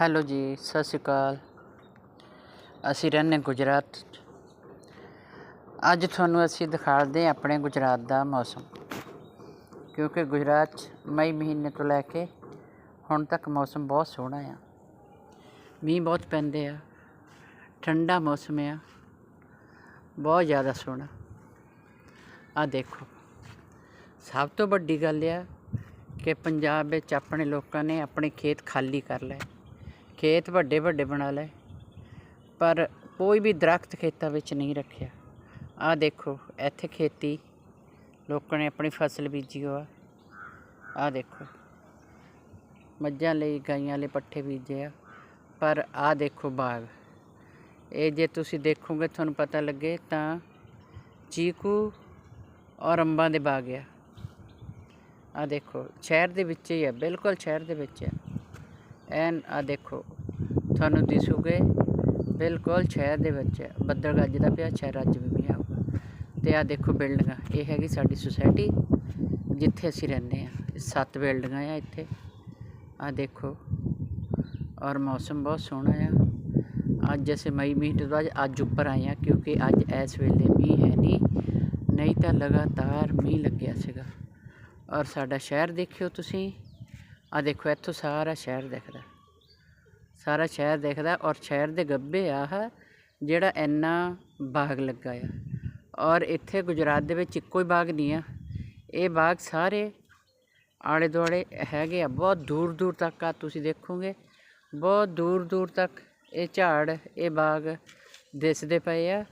Hello ਜੀ, ਸਤਿ ਸ਼੍ਰੀ ਅਕਾਲ। ਅਸੀਂ ਰਹਿੰਦੇ ਗੁਜਰਾਤ 'ਚ। ਅੱਜ ਤੁਹਾਨੂੰ ਅਸੀਂ ਦਿਖਾਉਂਦੇ ਹਾਂ ਆਪਣੇ ਗੁਜਰਾਤ ਦਾ ਮੌਸਮ। ਕਿਉਂਕਿ ਗੁਜਰਾਤ 'ਚ ਮਈ ਮਹੀਨੇ ਤੋਂ ਲੈ ਕੇ ਹੁਣ ਤੱਕ ਮੌਸਮ ਬਹੁਤ ਸੋਹਣਾ ਆ। ਮੀਂਹ ਬਹੁਤ ਪੈਂਦੇ ਆ। ਠੰਡਾ ਮੌਸਮ ਆ। ਬਹੁਤ ਜ਼ਿਆਦਾ ਸੋਹਣਾ। ਆ ਦੇਖੋ। ਸਭ ਤੋਂ ਵੱਡੀ ਗੱਲ ਆ ਕਿ ਪੰਜਾਬ ਵਿੱਚ ਆਪਣੇ ਲੋਕਾਂ ਨੇ ਆਪਣੇ ਖੇਤ ਖਾਲੀ ਕਰ ਲਏ। ਖੇਤ ਵੱਡੇ ਵੱਡੇ ਬਣਾ ਲਏ, ਪਰ ਕੋਈ ਵੀ ਦਰਖਤ ਖੇਤਾਂ ਵਿੱਚ ਨਹੀਂ ਰੱਖਿਆ। ਆਹ ਦੇਖੋ, ਇੱਥੇ ਖੇਤੀ, ਲੋਕਾਂ ਨੇ ਆਪਣੀ ਫਸਲ ਬੀਜੀ ਹੋਆ। ਆਹ ਦੇਖੋ, ਮੱਝਾਂ ਲਈ, ਗਾਈਆਂ ਲਈ ਪੱਠੇ ਬੀਜੇ ਆ, ਪਰ ਆਹ ਦੇਖੋ ਬਾਗ। ਇਹ ਜੇ ਤੁਸੀਂ ਦੇਖੋਗੇ, ਤੁਹਾਨੂੰ ਪਤਾ ਲੱਗੇ ਤਾਂ ਚੀਕੂ ਔਰ ਅੰਬਾਂ ਦੇ ਬਾਗ ਆ। ਆ ਦੇਖੋ, ਸ਼ਹਿਰ ਦੇ ਵਿੱਚ ਹੀ ਆ, ਬਿਲਕੁਲ ਸ਼ਹਿਰ ਦੇ ਵਿੱਚ ਆ। ਐਨ ਆ ਦੇਖੋ, ਤੁਹਾਨੂੰ ਦਿਸੂਗੇ ਬਿਲਕੁਲ ਸ਼ਹਿਰ ਦੇ ਵਿੱਚ ਆ। ਬੱਦਲ ਗੱਜਦਾ ਪਿਆ, ਸ਼ਹਿਰ ਅੱਜ ਵੀ ਮੀਂਹ ਆਊਗਾ ਤੇ ਆ ਦੇਖੋ ਬਿਲਡਿੰਗਾਂ, ਇਹ ਹੈਗੀ ਸਾਡੀ ਸੁਸਾਇਟੀ, ਜਿੱਥੇ ਅਸੀਂ ਰਹਿੰਦੇ ਆ ਸੱਤ ਬਿਲਡਿੰਗਾਂ ਆ ਇੱਥੇ। ਆ ਦੇਖੋ, ਔਰ ਮੌਸਮ ਬਹੁਤ ਸੋਹਣਾ ਆ। ਅੱਜ ਅਸੀਂ ਮਈ ਮਹੀਨੇ ਤੋਂ ਬਾਅਦ ਅੱਜ ਉੱਪਰ ਆਏ ਆ ਕਿਉਂਕਿ ਅੱਜ ਇਸ ਵੇਲੇ ਮੀਂਹ ਹੈ ਨਹੀਂ। ਨਹੀਂ ਤਾਂ ਲਗਾਤਾਰ ਮੀਂਹ ਲੱਗਿਆ ਸੀਗਾ। ਔਰ ਸਾਡਾ ਸ਼ਹਿਰ ਦੇਖਿਓ ਤੁਸੀਂ ਆ ਦੇਖੋ, ਇੱਥੋਂ ਸਾਰਾ ਸ਼ਹਿਰ ਦਿਖਦਾ। ਸਾਰਾ ਸ਼ਹਿਰ ਦਿਖਦਾ ਔਰ ਸ਼ਹਿਰ ਦੇ ਗੱਬੇ ਆ ਜਿਹੜਾ ਇੰਨਾ ਬਾਗ ਲੱਗਾ ਆ। ਔਰ ਇੱਥੇ ਗੁਜਰਾਤ ਦੇ ਵਿੱਚ ਇੱਕੋ ਹੀ ਬਾਗ ਨਹੀਂ ਆ। ਇਹ ਬਾਗ ਸਾਰੇ ਆਲੇ ਦੁਆਲੇ ਹੈਗੇ ਆ। ਬਹੁਤ ਦੂਰ ਦੂਰ ਤੱਕ ਆ, ਤੁਸੀਂ ਦੇਖੋਗੇ। ਬਹੁਤ ਦੂਰ ਦੂਰ ਤੱਕ ਇਹ ਝਾੜ, ਇਹ ਬਾਗ ਦਿਸਦੇ ਪਏ ਆ।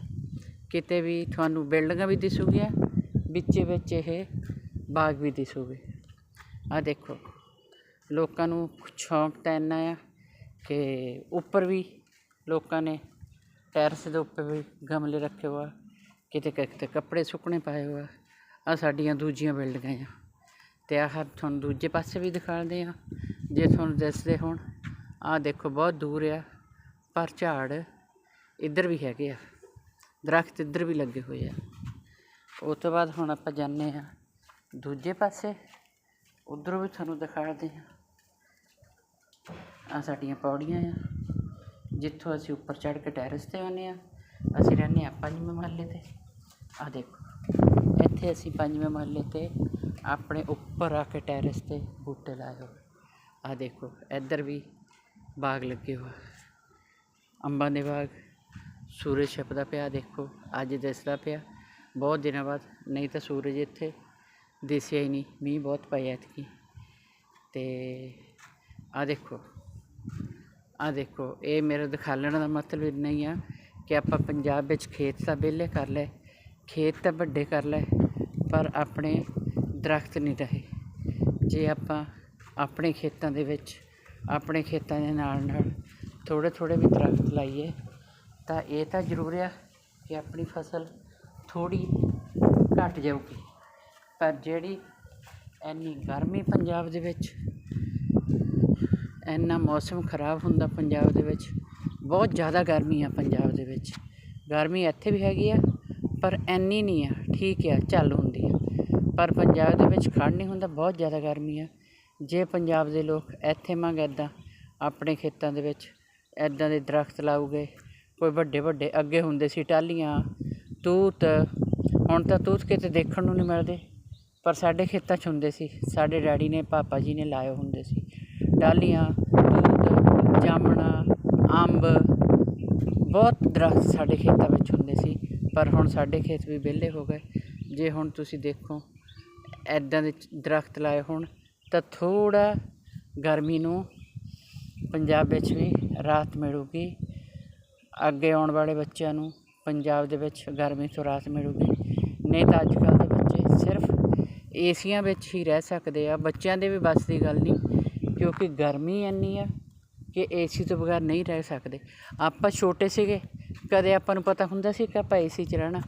ਕਿਤੇ ਵੀ ਤੁਹਾਨੂੰ ਬਿਲਡਿੰਗਾਂ ਵੀ ਦਿਸੂਗੀਆਂ ਵਿੱਚੇ ਵਿੱਚ ਇਹ ਬਾਗ ਵੀ ਦਿਸੂਗੇ। ਆ ਦੇਖੋ। ਲੋਕਾਂ ਨੂੰ ਸ਼ੌਂਕ ਤਾਂ ਇੰਨਾ ਆ ਕਿ ਉੱਪਰ ਵੀ ਲੋਕਾਂ ਨੇ ਟੈਰਸ ਦੇ ਉੱਪਰ ਵੀ ਗਮਲੇ ਰੱਖੇ ਆ, ਕਿਤੇ ਕਿਤੇ ਕੱਪੜੇ ਸੁੱਕਣੇ ਪਾਏ ਹੋਆ ਆ। ਸਾਡੀਆਂ ਦੂਜੀਆਂ ਬਿਲਡਿੰਗਾਂ ਆ। ਅਤੇ ਆਹ ਤੁਹਾਨੂੰ ਦੂਜੇ ਪਾਸੇ ਵੀ ਦਿਖਾਉਂਦੇ ਆ। ਜੇ ਤੁਹਾਨੂੰ ਦਿਸਦੇ ਹੋਣ, ਆਹ ਦੇਖੋ ਬਹੁਤ ਦੂਰ ਆ। ਪਰ ਝਾੜ ਇੱਧਰ ਵੀ ਹੈਗੇ ਆ। ਦਰਖਤ ਇੱਧਰ ਵੀ ਲੱਗੇ ਹੋਏ ਆ। ਉਸ ਤੋਂ ਬਾਅਦ ਹੁਣ ਆਪਾਂ ਜਾਂਦੇ ਆ ਦੂਜੇ ਪਾਸੇ। ਉਧਰੋਂ ਵੀ ਤੁਹਾਨੂੰ ਦਿਖਾਉਂਦੇ ਆ। ਆ ਸਾਡੀਆਂ ਪੌੜੀਆਂ ਆ। ਜਿੱਥੋਂ ਅਸੀਂ ਉੱਪਰ ਚੜ੍ਹ ਕੇ ਟੈਰੇਸ ਤੇ ਆਉਂਦੇ ਆ ਅਸੀਂ ਰਹਿੰਦੇ ਆ ਪੰਜਵੇਂ ਮਹੱਲੇ ਤੇ। ਆ ਦੇਖੋ, ਇੱਥੇ ਅਸੀਂ ਪੰਜਵੇਂ ਮਹੱਲੇ ਤੇ ਆਪਣੇ ਉੱਪਰ ਆ ਕੇ ਟੈਰੇਸ ਤੇ ਬੂਟੇ ਲਾਏ ਹੋਏ। ਆ ਦੇਖੋ, ਇੱਧਰ ਵੀ ਬਾਗ ਲੱਗੇ ਹੋਏ। ਅੰਬਾਂ ਦੇ ਬਾਗ, ਸੂਰਜ ਛਿਪਦਾ ਪਿਆ, ਦੇਖੋ, ਅੱਜ ਦਿਸਦਾ ਪਿਆ। ਬਹੁਤ ਦਿਨਾਂ ਬਾਅਦ, ਨਹੀਂ ਤਾਂ ਸੂਰਜ ਇੱਥੇ ਦਿਸਿਆ ਹੀ ਨਹੀਂ, ਮੀਂਹ ਬਹੁਤ ਪਿਆ ਐਤਕੀ। ਤੇ ਆ ਦੇਖੋ ਆ ਦੇਖੋ, ਇਹ ਮੇਰਾ ਦਿਖਾਲਣ ਦਾ ਮਤਲਬ ਇੰਨਾ ਹੀ ਆ ਕਿ ਆਪਾਂ ਪੰਜਾਬ ਵਿੱਚ ਖੇਤ ਤਾਂ ਵਿਹਲੇ ਕਰ ਲਏ, ਖੇਤ ਤਾਂ ਵੱਡੇ ਕਰ ਲਏ, ਪਰ ਆਪਣੇ ਦਰਖਤ ਨਹੀਂ ਰਹੇ। ਜੇ ਆਪਾਂ ਆਪਣੇ ਖੇਤਾਂ ਦੇ ਵਿੱਚ, ਆਪਣੇ ਖੇਤਾਂ ਦੇ ਨਾਲ ਨਾਲ ਥੋੜ੍ਹੇ ਥੋੜ੍ਹੇ ਵੀ ਦਰਖਤ ਲਾਈਏ, ਤਾਂ ਇਹ ਤਾਂ ਜ਼ਰੂਰ ਆ ਕਿ ਆਪਣੀ ਫਸਲ ਥੋੜ੍ਹੀ ਘਟ ਜਾਊਗੀ। ਪਰ ਜਿਹੜੀ ਇੰਨੀ ਗਰਮੀ ਪੰਜਾਬ ਦੇ ਵਿੱਚ ਇੰਨਾ ਮੌਸਮ ਖਰਾਬ ਹੁੰਦਾ ਪੰਜਾਬ ਦੇ ਵਿੱਚ, ਬਹੁਤ ਜ਼ਿਆਦਾ ਗਰਮੀ ਆ ਪੰਜਾਬ ਦੇ ਵਿੱਚ। ਗਰਮੀ ਇੱਥੇ ਵੀ ਹੈਗੀ ਆ, ਪਰ ਇੰਨੀ ਨਹੀਂ ਆ, ਠੀਕ ਆ, ਚੱਲ ਹੁੰਦੀ ਆ। ਪਰ ਪੰਜਾਬ ਦੇ ਵਿੱਚ ਖੜ੍ਹ ਨਹੀਂ ਹੁੰਦਾ, ਬਹੁਤ ਜ਼ਿਆਦਾ ਗਰਮੀ ਆ। ਜੇ ਪੰਜਾਬ ਦੇ ਲੋਕ ਇੱਥੇ ਮੰਗ ਇੱਦਾਂ ਆਪਣੇ ਖੇਤਾਂ ਦੇ ਵਿੱਚ ਇੱਦਾਂ ਦੇ ਦਰਖਤ ਲਾਉਗੇ ਕੋਈ ਵੱਡੇ ਵੱਡੇ ਅੱਗੇ ਹੁੰਦੇ ਸੀ ਟਾਹਲੀਆਂ, ਤੂਤ, ਹੁਣ ਤਾਂ ਤੂਤ ਕਿਤੇ ਦੇਖਣ ਨੂੰ ਨਹੀਂ ਮਿਲਦੇ। ਪਰ ਸਾਡੇ ਖੇਤਾਂ 'ਚ ਹੁੰਦੇ ਸੀ, ਸਾਡੇ ਡੈਡੀ ਨੇ, ਪਾਪਾ ਜੀ ਨੇ ਲਾਏ ਹੁੰਦੇ ਸੀ। ਡਾਲੀਆਂ ਤੂਤ ਜਾਮਣਾ, ਅੰਬ, ਬਹੁਤ ਦਰਖਤ ਸਾਡੇ ਖੇਤਾਂ ਵਿੱਚ ਹੁੰਦੇ ਸੀ, ਪਰ ਹੁਣ ਸਾਡੇ ਖੇਤ ਵੀ ਵਿਹਲੇ ਹੋ ਗਏ। ਜੇ ਹੁਣ ਤੁਸੀਂ ਦੇਖੋ ਐਦਾਂ ਦੇ ਚ- ਦਰਖਤ ਲਾਏ ਹੋਣ, ਤਾਂ ਥੋੜਾ ਗਰਮੀ ਨੂੰ ਪੰਜਾਬ ਵਿੱਚ ਵੀ ਰਾਹਤ ਮਿਲੂਗੀ। ਅੱਗੇ ਆਉਣ ਵਾਲੇ ਬੱਚਿਆਂ ਨੂੰ ਪੰਜਾਬ ਦੇ ਵਿੱਚ ਗਰਮੀ ਤੋਂ ਰਾਹਤ ਮਿਲੂਗੀ। ਨਹੀਂ ਤਾਂ ਅੱਜ ਕੱਲ੍ਹ ਦੇ ਬੱਚੇ ਸਿਰਫ ਏਸੀਆਂ ਵਿੱਚ ਹੀ ਰਹਿ ਸਕਦੇ ਆ, ਬੱਚਿਆਂ ਦੇ ਵੀ ਬਸ ਦੀ ਗੱਲ ਨਹੀਂ ਕਿਉਂਕਿ ਗਰਮੀ ਇੰਨੀ ਆ ਕਿ ਏਸੀ ਤੋਂ ਬਗੈਰ ਨਹੀਂ ਰਹਿ ਸਕਦੇ। ਆਪਾਂ ਛੋਟੇ ਸੀਗੇ, ਕਦੇ ਆਪਾਂ ਨੂੰ ਪਤਾ ਹੁੰਦਾ ਸੀ ਕਿ ਆਪਾਂ ਏਸੀ 'ਚ ਰਹਿਣਾ।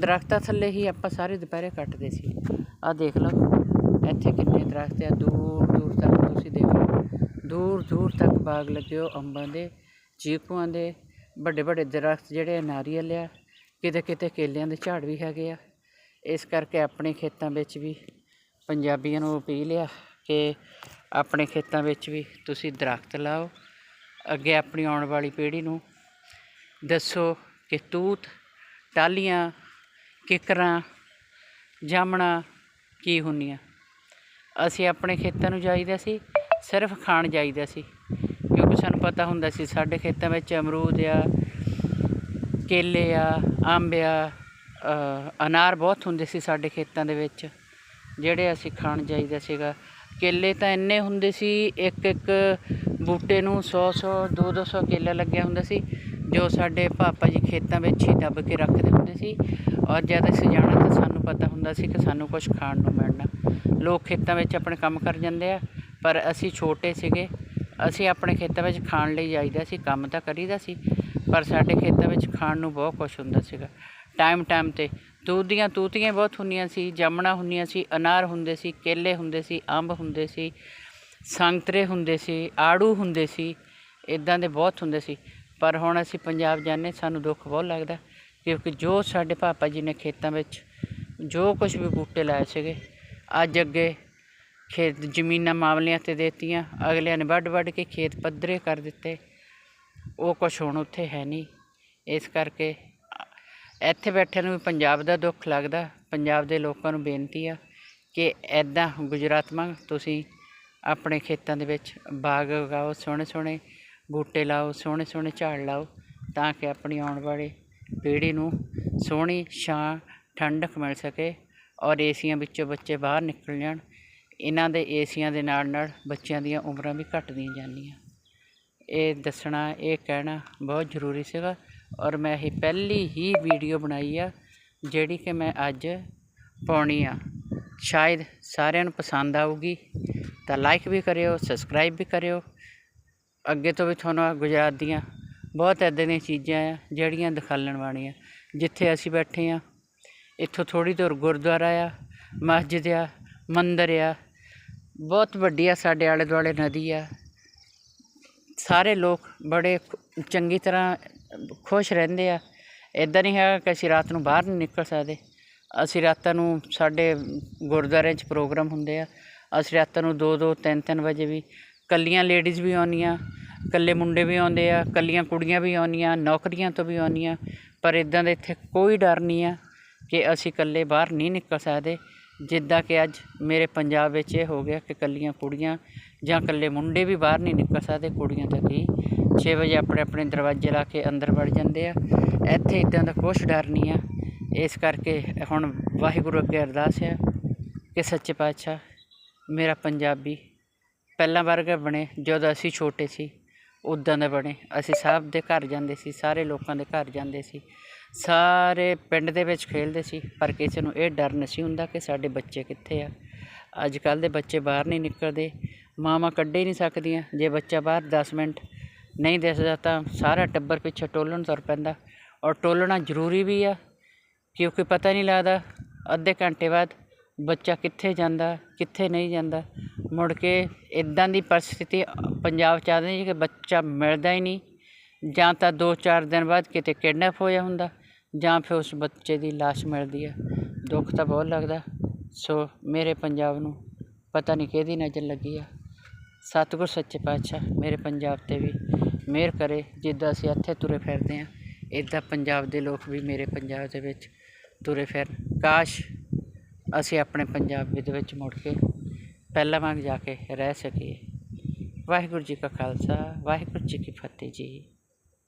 ਦਰਖਤਾਂ ਥੱਲੇ ਹੀ ਆਪਾਂ ਸਾਰੇ ਦੁਪਹਿਰੇ ਕੱਟਦੇ ਸੀ। ਆਹ ਦੇਖ ਲਓ, ਇੱਥੇ ਕਿੰਨੇ ਦਰਖਤ ਆ, ਦੂਰ ਦੂਰ ਤੱਕ ਤੁਸੀਂ ਦੇਖੋ ਦੂਰ ਦੂਰ ਤੱਕ ਬਾਗ ਲੱਗੇ ਹੋ ਅੰਬਾਂ ਦੇ, ਚੀਕੂਆਂ ਦੇ, ਵੱਡੇ ਵੱਡੇ ਦਰਖਤ ਜਿਹੜੇ ਆ, ਨਾਰੀਅਲ ਆ, ਕਿਤੇ ਕਿਤੇ ਕੇਲਿਆਂ ਦੇ ਝਾੜ ਵੀ ਹੈਗੇ ਆ। ਇਸ ਕਰਕੇ ਆਪਣੇ ਖੇਤਾਂ ਵਿੱਚ ਵੀ ਪੰਜਾਬੀਆਂ ਨੂੰ ਅਪੀਲ ਆ ਕਿ ਆਪਣੇ ਖੇਤਾਂ ਵਿੱਚ ਵੀ ਤੁਸੀਂ ਦਰਖਤ ਲਾਓ। ਅੱਗੇ ਆਪਣੀ ਆਉਣ ਵਾਲੀ ਪੀੜ੍ਹੀ ਨੂੰ ਦੱਸੋ ਕਿ ਤੂਤ ਟਾਲੀਆਂ ਕਿਕਰਾਂ, ਜਾਮਣਾ ਕੀ ਹੁੰਦੀਆਂ। ਅਸੀਂ ਆਪਣੇ ਖੇਤਾਂ ਨੂੰ ਜਾਈਦਾ ਸੀ, ਸਿਰਫ ਖਾਣ ਜਾਈਦਾ ਸੀ, ਕਿਉਂਕਿ ਸਾਨੂੰ ਪਤਾ ਹੁੰਦਾ ਸੀ ਸਾਡੇ ਖੇਤਾਂ ਵਿੱਚ ਅਮਰੂਦ ਆ, ਕੇਲੇ ਆ, ਅੰਬ ਆ ਅਨਾਰ ਬਹੁਤ ਹੁੰਦੇ ਸੀ ਸਾਡੇ ਖੇਤਾਂ ਦੇ ਵਿੱਚ, ਜਿਹੜੇ ਅਸੀਂ ਖਾਣ ਜਾਈਦਾ ਸੀਗਾ। ਕੇਲੇ ਤਾਂ ਇੰਨੇ ਹੁੰਦੇ ਸੀ, ਇੱਕ ਇੱਕ ਬੂਟੇ ਨੂੰ 100 100 200 200 ਕੇਲਾ ਲੱਗਿਆ ਹੁੰਦਾ ਸੀ, ਜੋ ਸਾਡੇ ਪਾਪਾ ਜੀ ਖੇਤਾਂ ਵਿੱਚ ਹੀ ਦੱਬ ਕੇ ਰੱਖਦੇ ਹੁੰਦੇ ਸੀ। ਔਰ ਜਦ ਅਸੀਂ ਜਾਣਾ ਤਾਂ ਸਾਨੂੰ ਪਤਾ ਹੁੰਦਾ ਸੀ ਕਿ ਸਾਨੂੰ ਕੁਝ ਖਾਣ ਨੂੰ ਮਿਲਣਾ। ਲੋਕ ਖੇਤਾਂ ਵਿੱਚ ਆਪਣੇ ਕੰਮ ਕਰ ਜਾਂਦੇ ਆ, ਪਰ ਅਸੀਂ ਛੋਟੇ ਸੀਗੇ, ਅਸੀਂ ਆਪਣੇ ਖੇਤਾਂ ਵਿੱਚ ਖਾਣ ਲਈ ਜਾਈਦਾ ਸੀ, ਕੰਮ ਤਾਂ ਕਰੀਦਾ ਸੀ, ਪਰ ਸਾਡੇ ਖੇਤਾਂ ਵਿੱਚ ਖਾਣ ਨੂੰ ਬਹੁਤ ਕੁਝ ਹੁੰਦਾ ਸੀਗਾ। ਟਾਈਮ ਟਾਈਮ ਤੇ ਦੁੱਧ ਦੀਆਂ ਤੂਤੀਆਂ ਬਹੁਤ ਹੁੰਦੀਆਂ ਸੀ, ਜਾਮਣਾ ਹੁੰਦੀਆਂ ਸੀ, ਅਨਾਰ ਹੁੰਦੇ ਸੀ, ਕੇਲੇ ਹੁੰਦੇ ਸੀ, ਅੰਬ ਹੁੰਦੇ ਸੀ ਸੰਗਤਰੇ ਹੁੰਦੇ ਸੀ, ਆੜੂ ਹੁੰਦੇ ਸੀ ਇਦਾਂ ਦੇ ਬਹੁਤ ਹੁੰਦੇ ਸੀ। ਪਰ ਹੁਣ ਅਸੀਂ ਪੰਜਾਬ ਜਾਂਦੇ ਸਾਨੂੰ ਦੁੱਖ ਬਹੁਤ ਲੱਗਦਾ ਕਿਉਂਕਿ ਜੋ ਸਾਡੇ ਪਾਪਾ ਜੀ ਨੇ ਖੇਤਾਂ ਵਿੱਚ ਜੋ ਕੁਝ ਵੀ ਬੂਟੇ ਲਾਏ ਸੀਗੇ, ਅੱਜ ਅੱਗੇ ਖੇਤ ਜ਼ਮੀਨਾਂ ਮਾਮਲਿਆਂ ਤੇ ਦੇਤੀਆਂ, ਅਗਲਿਆਂ ਨੇ ਵੱਢ ਵੱਢ ਕੇ ਖੇਤ ਪੱਧਰੇ ਕਰ ਦਿੱਤੇ, ਉਹ ਕੁਛ ਹੁਣ ਉੱਥੇ ਹੈ ਨਹੀਂ। ਇਸ ਕਰਕੇ ਇੱਥੇ ਬੈਠਿਆਂ ਨੂੰ ਵੀ ਪੰਜਾਬ ਦਾ ਦੁੱਖ ਲੱਗਦਾ, ਪੰਜਾਬ ਦੇ ਲੋਕਾਂ ਨੂੰ ਬੇਨਤੀ ਆ ਕਿ ਐਦਾਂ ਗੁਜਰਾਤ ਵਾਂਗ ਤੁਸੀਂ ਆਪਣੇ ਖੇਤਾਂ ਦੇ ਵਿੱਚ ਬਾਗ ਉਗਾਓ, ਸੋਹਣੇ ਸੋਹਣੇ ਬੂਟੇ ਲਾਓ, ਸੋਹਣੇ ਸੋਹਣੇ ਝਾੜ ਲਾਓ ਤਾਂ ਕਿ ਆਪਣੀ ਆਉਣ ਵਾਲੀ ਪੀੜ੍ਹੀ ਨੂੰ ਸੋਹਣੀ ਛਾਂ ਠੰਡਕ ਮਿਲ ਸਕੇ ਔਰ ਏਸੀਆਂ ਵਿੱਚੋਂ ਬੱਚੇ ਬਾਹਰ ਨਿਕਲ ਜਾਣ। ਇਹਨਾਂ ਦੇ ਏਸੀਆਂ ਦੇ ਨਾਲ ਨਾਲ ਬੱਚਿਆਂ ਦੀਆਂ ਉਮਰਾਂ ਵੀ ਘਟਦੀਆਂ ਜਾਂਦੀਆਂ। ਇਹ ਦੱਸਣਾ, ਇਹ ਕਹਿਣਾ ਬਹੁਤ ਜ਼ਰੂਰੀ ਸੀਗਾ। ਔਰ ਮੈਂ ਇਹ ਪਹਿਲੀ ਹੀ ਵੀਡੀਓ ਬਣਾਈ ਆ, ਜਿਹੜੀ ਕਿ ਮੈਂ ਅੱਜ ਪਾਉਣੀ ਆ। ਸ਼ਾਇਦ ਸਾਰਿਆਂ ਨੂੰ ਪਸੰਦ ਆਊਗੀ, ਤਾਂ ਲਾਈਕ ਵੀ ਕਰਿਓ ਸਬਸਕ੍ਰਾਈਬ ਵੀ ਕਰਿਓ। ਅੱਗੇ ਤੋਂ ਵੀ ਤੁਹਾਨੂੰ ਗੁਜਰਾਤ ਦੀਆਂ ਬਹੁਤ ਇੱਦਾਂ ਦੀਆਂ ਚੀਜ਼ਾਂ ਆ, ਜਿਹੜੀਆਂ ਦਿਖਾਲਣ ਵਾਲੀਆਂ। ਜਿੱਥੇ ਅਸੀਂ ਬੈਠੇ ਆ, ਇੱਥੋਂ ਥੋੜੀ ਦੂਰ ਗੁਰਦੁਆਰਾ ਆ, ਮਸਜਿਦ ਆ, ਮੰਦਿਰ ਆ। ਬਹੁਤ ਵੱਡੀ ਆ ਸਾਡੇ ਆਲੇ ਦੁਆਲੇ ਨਦੀ ਆ। ਸਾਰੇ ਲੋਕ ਬੜੇ ਚੰਗੀ ਤਰ੍ਹਾਂ ਖੁਸ਼ ਰਹਿੰਦੇ ਆ। ਇਦਾਂ ਨਹੀਂ ਹੈਗਾ ਕਿ ਅਸੀਂ ਰਾਤ ਨੂੰ ਬਾਹਰ ਨਹੀਂ ਨਿਕਲ ਸਕਦੇ। ਅਸੀਂ ਰਾਤਾਂ ਨੂੰ ਸਾਡੇ ਗੁਰਦੁਆਰਿਆਂ 'ਚ ਪ੍ਰੋਗਰਾਮ ਹੁੰਦੇ ਆ। ਅਸੀਂ ਰਾਤਾਂ ਨੂੰ 2 2 3 3 ਵਜੇ ਵੀ ਕੱਲੀਆਂ ਲੇਡੀਜ਼ ਵੀ ਆਉਂਦੀਆਂ ਕੱਲੇ ਮੁੰਡੇ ਵੀ ਆਉਂਦੇ ਆ ਕੱਲੀਆਂ ਕੁੜੀਆਂ ਵੀ ਆਉਂਦੀਆਂ, ਨੌਕਰੀਆਂ ਤੋਂ ਵੀ ਆਉਂਦੀਆਂ। ਪਰ ਇਦਾਂ ਦਾ ਇੱਥੇ ਕੋਈ ਡਰ ਨਹੀਂ ਆ ਕਿ ਅਸੀਂ ਇਕੱਲੇ ਬਾਹਰ ਨਹੀਂ ਨਿਕਲ ਸਕਦੇ। ਜਿੱਦਾਂ ਕਿ ਅੱਜ ਮੇਰੇ ਪੰਜਾਬ ਵਿੱਚ ਇਹ ਹੋ ਗਿਆ ਕਿ ਕੱਲੀਆਂ ਕੁੜੀਆਂ ਜਾਂ ਇਕੱਲੇ ਮੁੰਡੇ ਵੀ ਬਾਹਰ ਨਹੀਂ ਨਿਕਲ ਸਕਦੇ, ਕੁੜੀਆਂ ਤਾਂ ਕੀ 6 ਵਜੇ ਆਪਣੇ ਆਪਣੇ ਦਰਵਾਜ਼ੇ ਲਾ ਕੇ ਅੰਦਰ ਵੜ ਜਾਂਦੇ ਆ। ਇੱਥੇ ਇਦਾਂ ਦਾ ਕੁਛ ਡਰ ਨਹੀਂ ਆ। ਇਸ ਕਰਕੇ ਹੁਣ ਵਾਹਿਗੁਰੂ ਅੱਗੇ ਅਰਦਾਸ ਆ ਕਿ ਸੱਚੇ ਪਾਤਸ਼ਾਹ ਮੇਰਾ ਪੰਜਾਬੀ ਪਹਿਲਾਂ ਵਰਗਾ ਬਣੇ, ਜਦੋਂ ਅਸੀਂ ਛੋਟੇ ਸੀ ਉਦਾਂ ਦਾ ਬਣੇ। ਅਸੀਂ ਸਭ ਦੇ ਘਰ ਜਾਂਦੇ ਸੀ, ਸਾਰੇ ਲੋਕਾਂ ਦੇ ਘਰ ਜਾਂਦੇ ਸੀ। ਸਾਰੇ ਪਿੰਡ ਦੇ ਵਿੱਚ ਖੇਡਦੇ ਸੀ, ਪਰ ਕਿਸੇ ਨੂੰ ਇਹ ਡਰ ਨਹੀਂ ਸੀ ਹੁੰਦਾ ਕਿ ਸਾਡੇ ਬੱਚੇ ਕਿੱਥੇ ਆ। ਅੱਜ ਕੱਲ ਦੇ ਬੱਚੇ ਬਾਹਰ ਨਹੀਂ ਨਿਕਲਦੇ, ਮਾਵਾਂ ਕੱਢੇ ਨਹੀਂ ਸਕਦੀਆਂ। ਜੇ ਬੱਚਾ ਬਾਹਰ 10 ਮਿੰਟ ਨਹੀਂ ਦਿਸਦਾ ਤਾਂ ਸਾਰਾ ਟੱਬਰ ਪਿੱਛੇ ਟੋਲਣ ਤੁਰ ਪੈਂਦਾ। ਔਰ ਟੋਲਣਾ ਜ਼ਰੂਰੀ ਵੀ ਆ, ਕਿਉਂਕਿ ਪਤਾ ਨਹੀਂ ਲੱਗਦਾ, ਅੱਧੇ ਘੰਟੇ ਬਾਅਦ ਬੱਚਾ ਕਿੱਥੇ ਜਾਂਦਾ, ਕਿੱਥੇ ਨਹੀਂ ਜਾਂਦਾ। ਮੁੜ ਕੇ ਇਦਾਂ ਦੀ ਪਰਿਸਥਿਤੀ ਪੰਜਾਬ ਚ ਆ ਜਾਂਦੀ ਕਿ ਬੱਚਾ ਮਿਲਦਾ ਹੀ ਨਹੀਂ, ਜਾਂ ਤਾਂ 2-4 ਦਿਨ ਬਾਅਦ ਕਿਤੇ ਕਿਡਨੈਪ ਹੋਇਆ ਹੁੰਦਾ, ਜਾਂ ਫਿਰ ਉਸ ਬੱਚੇ ਦੀ ਲਾਸ਼ ਮਿਲਦੀ ਆ ਦੁੱਖ ਤਾਂ ਬਹੁਤ ਲੱਗਦਾ। ਸੋ ਮੇਰੇ ਪੰਜਾਬ ਨੂੰ ਪਤਾ ਨਹੀਂ ਕਿਹਦੀ ਨਜ਼ਰ ਲੱਗੀ ਆ। ਸਤਿਗੁਰ ਸੱਚੇ ਪਾਤਸ਼ਾਹ, ਮੇਰੇ ਪੰਜਾਬ ਤੇ ਵੀ ਮਿਹਰ ਕਰੇ, ਜਿੱਦਾਂ ਅਸੀਂ ਇੱਥੇ ਤੁਰੇ ਫਿਰਦੇ ਆ ਇਦਾਂ ਪੰਜਾਬ ਦੇ ਲੋਕ ਵੀ ਮੇਰੇ ਪੰਜਾਬ ਦੇ ਵਿੱਚ ਤੁਰੇ ਫਿਰਨ। ਕਾਸ਼ ਅਸੀਂ ਆਪਣੇ ਪੰਜਾਬ ਦੇ ਵਿੱਚ ਮੁੜ ਕੇ ਪਹਿਲਾਂ ਵਾਂਗ ਜਾ ਕੇ ਰਹਿ ਸਕੀਏ। ਵਾਹਿਗੁਰੂ ਜੀ ਕਾ ਖਾਲਸਾ, ਵਾਹਿਗੁਰੂ ਜੀ ਕੀ ਫਤਿਹ ਜੀ।